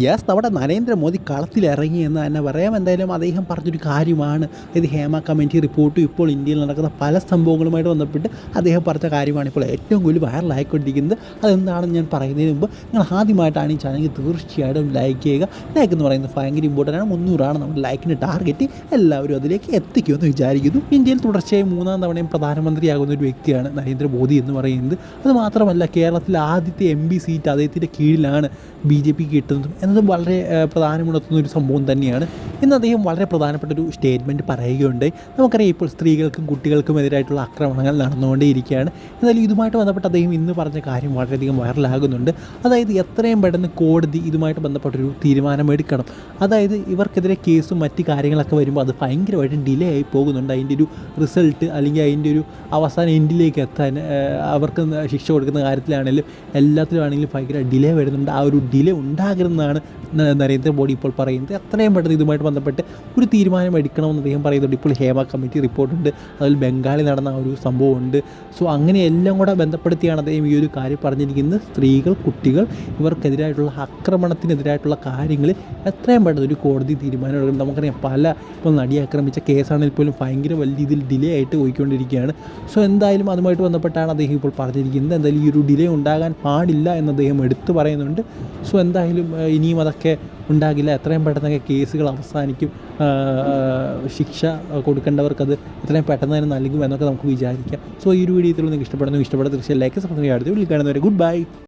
Yes നമ്മുടെ നരേന്ദ്രമോദി കളത്തിലിറങ്ങി എന്ന് തന്നെ പറയാം. എന്തായാലും അദ്ദേഹം പറഞ്ഞൊരു കാര്യമാണ്. ഇത് ഹേമ കമ്മിറ്റി റിപ്പോർട്ടും ഇപ്പോൾ ഇന്ത്യയിൽ നടക്കുന്ന പല സംഭവങ്ങളുമായിട്ട് ബന്ധപ്പെട്ട് അദ്ദേഹം പറഞ്ഞ കാര്യമാണ് ഇപ്പോൾ ഏറ്റവും കൂടുതൽ വൈറലായിക്കൊണ്ടിരിക്കുന്നത് അതെന്താണെന്ന് ഞാൻ പറയുന്നതിന് മുമ്പ് നിങ്ങൾ ആദ്യമായിട്ടാണ് ഈ ചാനൽ തീർച്ചയായിട്ടും ലൈക്ക് ചെയ്യുക. ലൈക്ക് എന്ന് പറയുന്നത് ഭയങ്കര ഇമ്പോർട്ടന്റ് ആണ്. മുന്നൂറാണ് നമ്മുടെ ലൈക്കിന്റെ ടാർഗറ്റ് എല്ലാവരും അതിലേക്ക് എത്തിക്കുമെന്ന് വിചാരിക്കുന്നു. ഇന്ത്യയിൽ തുടർച്ചയായി മൂന്നാം തവണയും പ്രധാനമന്ത്രിയാകുന്ന ഒരു വ്യക്തിയാണ് നരേന്ദ്രമോദി എന്ന് പറയുന്നത്. അത് മാത്രമല്ല കേരളത്തിലെ ആദ്യത്തെ എം പി സീറ്റ് അദ്ദേഹത്തിന്റെ കീഴിലാണ് ബി ജെ പി കിട്ടുന്നത് എന്നതും വളരെ പ്രധാനമുണർത്തുന്ന ഒരു സംഭവം തന്നെയാണ്. ഇന്ന് അദ്ദേഹം വളരെ പ്രധാനപ്പെട്ട ഒരു സ്റ്റേറ്റ്മെന്റ് പറയുകയുണ്ട് നമുക്കറിയാം ഇപ്പോൾ സ്ത്രീകൾക്കും കുട്ടികൾക്കും എതിരായിട്ടുള്ള ആക്രമണങ്ങൾ നടന്നുകൊണ്ടേയിരിക്കുകയാണ്. എന്നാലും ഇതുമായിട്ട് ബന്ധപ്പെട്ട് അദ്ദേഹം ഇന്ന് പറഞ്ഞ കാര്യം വളരെയധികം വൈറലാകുന്നുണ്ട്. അതായത് എത്രയും പെട്ടെന്ന് കോടതി ഇതുമായിട്ട് ബന്ധപ്പെട്ടൊരു തീരുമാനമെടുക്കണം. അതായത് ഇവർക്കെതിരെ കേസും മറ്റ് കാര്യങ്ങളൊക്കെ വരുമ്പോൾ അത് ഭയങ്കരമായിട്ട് ഡിലേ ആയി പോകുന്നുണ്ട്. അതിന്റെ ഒരു റിസൾട്ട് അല്ലെങ്കിൽ അതിന്റെ ഒരു അവസാന എൻഡിലേക്ക് എത്താൻ അവർക്ക് ശിക്ഷ കൊടുക്കുന്ന കാര്യത്തിലാണെങ്കിലും എല്ലാത്തിലാണെങ്കിലും ഭയങ്കര ഡിലേ വരുന്നുണ്ട്. ആ ഒരു ഡിലേ ഉണ്ടാകരുതെന്നാണ് നരേന്ദ്രമോദി ഇപ്പോൾ പറയുന്നത്. എത്രയും പെട്ടെന്ന് ഇതുമായിട്ട് ബന്ധപ്പെട്ട് ഒരു തീരുമാനം എടുക്കണമെന്ന് അദ്ദേഹം പറയുന്നുണ്ട്. ഇപ്പോൾ ഹേമ കമ്മിറ്റി റിപ്പോർട്ടുണ്ട്. അതിൽ ബംഗാളിൽ നടന്ന ഒരു സംഭവമുണ്ട്. സോ അങ്ങനെ എല്ലാം കൂടെ ബന്ധപ്പെടുത്തിയാണ് അദ്ദേഹം ഈ ഒരു കാര്യം പറഞ്ഞിരിക്കുന്നത്. സ്ത്രീകൾ കുട്ടികൾ ഇവർക്കെതിരായിട്ടുള്ള ആക്രമണത്തിനെതിരായിട്ടുള്ള കാര്യങ്ങൾ എത്രയും പെട്ടെന്ന് ഒരു കോടതി തീരുമാനം എടുക്കണം. നമുക്കറിയാം പല ഇപ്പോൾ നടി ആക്രമിച്ച കേസാണെങ്കിൽ പോലും ഭയങ്കര വലിയ രീതിയിൽ ഡിലേ ആയിട്ട് പോയിക്കൊണ്ടിരിക്കുകയാണ്. സോ എന്തായാലും അതുമായിട്ട് ബന്ധപ്പെട്ടാണ് അദ്ദേഹം ഇപ്പോൾ പറഞ്ഞിരിക്കുന്നത്. എന്തായാലും ഈ ഒരു ഡിലേ ഉണ്ടാകാൻ പാടില്ല എന്ന് അദ്ദേഹം എടുത്തു പറയുന്നുണ്ട്. സോ എന്തായാലും ഇനിയും അതൊക്കെ ഉണ്ടാകില്ല. എത്രയും പെട്ടെന്നൊക്കെ കേസുകൾ അവസാനിക്കും. ശിക്ഷ കൊടുക്കേണ്ടവർക്കത് എത്രയും പെട്ടെന്ന് തന്നെ നൽകും എന്നൊക്കെ നമുക്ക് വിചാരിക്കാം. സോ ഈ ഒരു വീഡിയോ നിങ്ങൾക്ക് ഇഷ്ടപ്പെടുന്നു. ഇഷ്ടപ്പെടുന്ന തീർച്ചയായും ലൈക്ക് സബ്സ്ക്രൈബ് അടുത്ത് കാണുന്നവരെ ഗുഡ് ബൈ